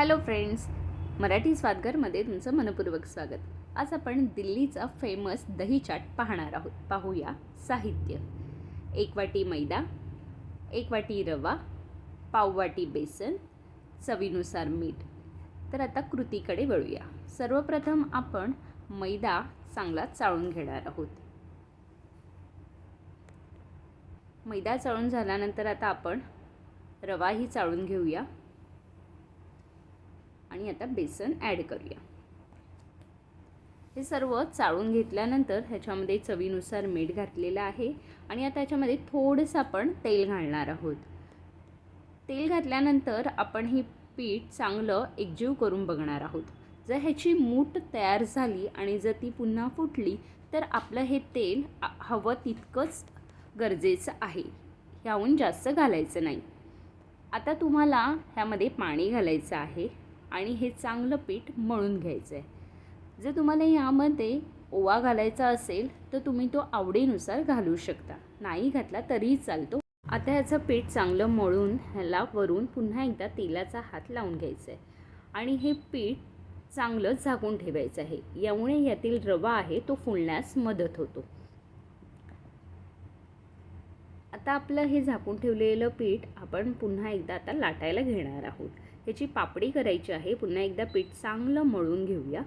Hello friends Marathi स्वादगरमध्ये तुमचं मनपूर्वक स्वागत. आज आपण दिल्लीचा फेमस दही चाट पाहणार आहोत. पाहूया साहित्य. एक वाटी मैदा एक वाटी रवा पाववाटी बेसन चवीनुसार मीठ. तर आता कृतीकडे वळूया. सर्वप्रथम आपण मैदा चांगला चाळून घेणार आहोत. मैदा चाळून झाल्यानंतर आता आपण रवाही चाळून घेऊया. आणि आता बेसन ॲड करूया. हे सर्व चाळून घेतल्यानंतर ह्याच्यामध्ये चवीनुसार मीठ घातलेलं आहे आणि आता ह्याच्यामध्ये थोडंसं आपण तेल घालणार आहोत. तेल घातल्यानंतर आपण ही पीठ चांगलं एकजीव करून बघणार आहोत. जर ह्याची मूठ तयार झाली आणि जर ती पुन्हा फुटली तर आपलं हे तेल हवं तितकंच गरजेचं आहे. ह्याहून जास्त घालायचं नाही. आता तुम्हाला ह्यामध्ये पाणी घालायचं आहे. आणि हे चांगलं पीठ मळून घ्यायचं आहे जर तुम्हाला यामध्ये ओवा घालायचा असेल तर तुम्ही तो आवडीनुसार घालू शकता. नाही घातला तरीही चालतो. आता ह्याचं पीठ चांगलं मळून ह्याला वरून पुन्हा एकदा तेलाचा हात लावून घ्यायचा आहे आणि हे पीठ चांगलं झाकून ठेवायचं आहे. यामुळे यातील रवा आहे तो फुलण्यास मदत होतो. आता आपलं हे झाकून ठेवलेलं पीठ आपण पुन्हा एकदा आता लाटायला घेणार आहोत. ह्याची पापडी करायची आहे. पुन्हा एकदा पीठ चांगलं मळून घेऊया.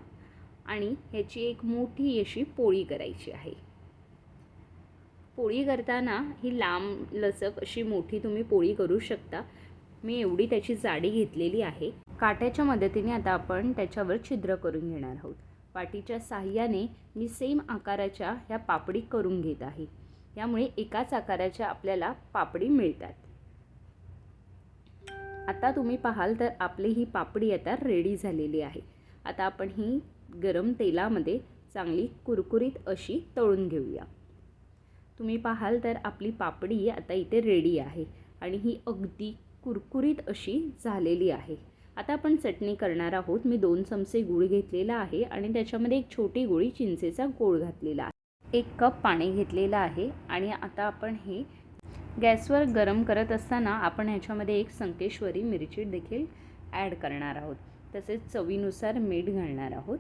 आणि ह्याची एक मोठी अशी पोळी करायची आहे. पोळी करताना ही लांब लचक अशी मोठी तुम्ही पोळी करू शकता. मी एवढी त्याची जाडी घेतलेली आहे. काट्याच्या मदतीने आता आपण त्याच्यावर छिद्र करून घेणार आहोत. पाटीच्या साह्याने मी सेम आकाराच्या ह्या पापडी करून घेत आहे. यामुळे एकाच आकाराच्या आपल्याला पापडी मिळतात. आता तुम्ही पाहाल तर आपली ही पापडी आता रेडी झालेली आहे. आता आपण ही गरम तेलामध्ये चांगली कुरकुरीत अशी तळून घेऊया. तुम्ही पाहाल तर आपली पापडी आता इथे रेडी आहे आणि ही अगदी कुरकुरीत अशी झालेली आहे. आता आपण चटणी करणार आहोत. मी दोन चमचे गूळ घेतलेला आहे आणि त्याच्यामध्ये एक छोटी गोळी चिंचेचा गोळ घातलेला आहे. एक कप पाणी घेतलेलं आहे आणि आता आपण हे गॅसवर गरम करत असताना आपण ह्याच्यामध्ये एक संकेश्वरी मिरची देखील ॲड करणार आहोत. तसेच चवीनुसार मीठ घालणार आहोत.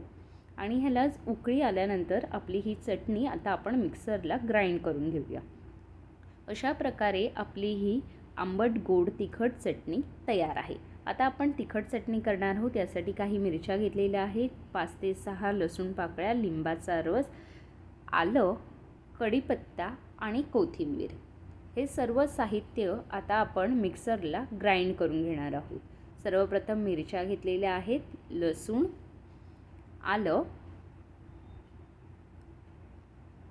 आणि ह्यालाच उकळी आल्यानंतर आपली ही चटणी आता आपण मिक्सरला ग्राइंड करून घेऊया. अशा प्रकारे आपली ही आंबट गोड तिखट चटणी तयार आहे. आता आपण तिखट चटणी करणार आहोत. यासाठी काही मिरच्या घेतलेल्या आहेत. पाच ते सहा लसूण पाकळ्या लिंबाचा रस आलं कढीपत्ता आणि कोथिंबीर. हे सर्व साहित्य आता आपण मिक्सरला ग्राइंड करून घेणार आहोत. सर्वप्रथम मिरच्या घेतलेल्या आहेत लसूण आलं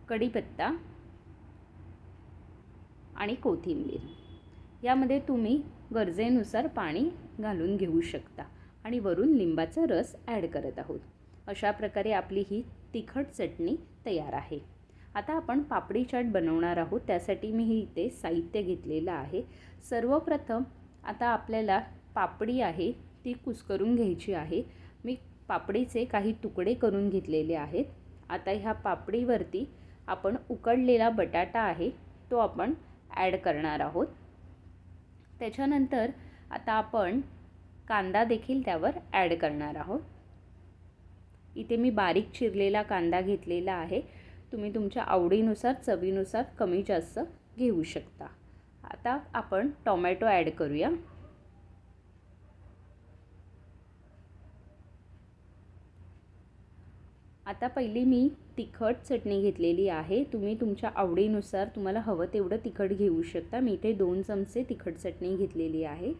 कढीपत्ता आणि कोथिंबीर. यामध्ये तुम्ही गरजेनुसार पाणी घालून घेऊ शकता आणि वरून लिंबाचा रस ॲड करत आहोत. अशा प्रकारे आपली ही तिखट चटणी तयार आहे. आता आपण पापडी चाट बनवणार आहोत. त्यासाठी मी इथे साहित्य घेतलेलं आहे. सर्वप्रथम आता आपल्याला पापडी आहे ती कुस्करून घ्यायची आहे. मी पापडीचे काही तुकडे करून घेतलेले आहेत. आता ह्या पापडीवरती आपण उकडलेला बटाटा आहे तो आपण ॲड करणार आहोत. त्याच्यानंतर आता आपण कांदा देखील त्यावर ॲड करणार आहोत. इथे मी बारीक चिरलेला कांदा घेतलेला आहे. तुम्ही तुमच्या आवडीनुसार चवीनुसार कमी जास्त घेऊ शकता. आता आपण टोमॅटो ॲड करूया. आता पहिली मी तिखट चटणी घेतलेली आहे. तुम्ही तुमच्या आवडीनुसार तुम्हाला हवं तेवढं तिखट घेऊ शकता. मी इथे दोन चमचे तिखट चटणी घेतलेली आहे.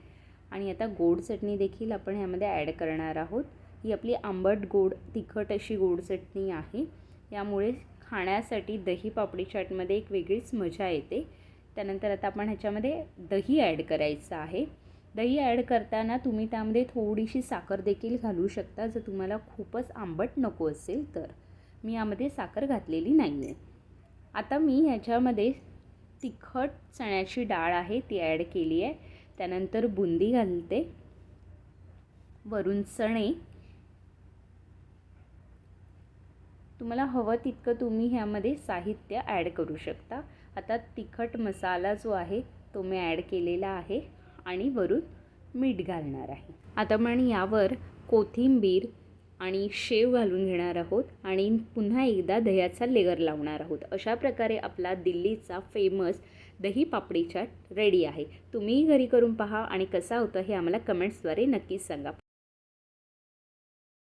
आणि आता गोड चटणी देखील आपण ह्यामध्ये ॲड करणार आहोत. ही आपली आंबट गोड तिखट अशी गोड चटणी आहे. यामुळे खाण्यासाठी दही पापडी चाटमध्ये एक वेगळीच मजा येते. त्यानंतर आता आपण ह्याच्यामध्ये दही ॲड करायचं आहे. दही ॲड करताना तुम्ही त्यामध्ये थोडीशी साखर देखील घालू शकता जर तुम्हाला खूपच आंबट नको असेल तर. मी यामध्ये साखर घातलेली नाही आहे आता मी ह्याच्यामध्ये तिखट चण्याची डाळ आहे ती ॲड केली आहे. त्यानंतर बुंदी घालते. वरून चणे तुम्हाला हवं तितकं तुम्ही ह्यामध्ये साहित्य ॲड करू शकता. आता तिखट मसाला जो आहे तो मी ॲड केलेला आहे आणि वरून मीठ घालणार आहे. आता आपण यावर कोथिंबीर आणि शेव घालून घेणार आहोत आणि पुन्हा एकदा दह्याचा लेअर लावणार आहोत. अशा प्रकारे आपला दिल्लीचा फेमस दही पापडी चाट रेडी आहे. तुम्हीही घरी करून पहा आणि कसा होता हे आम्हाला कमेंट्सद्वारे नक्कीच सांगा.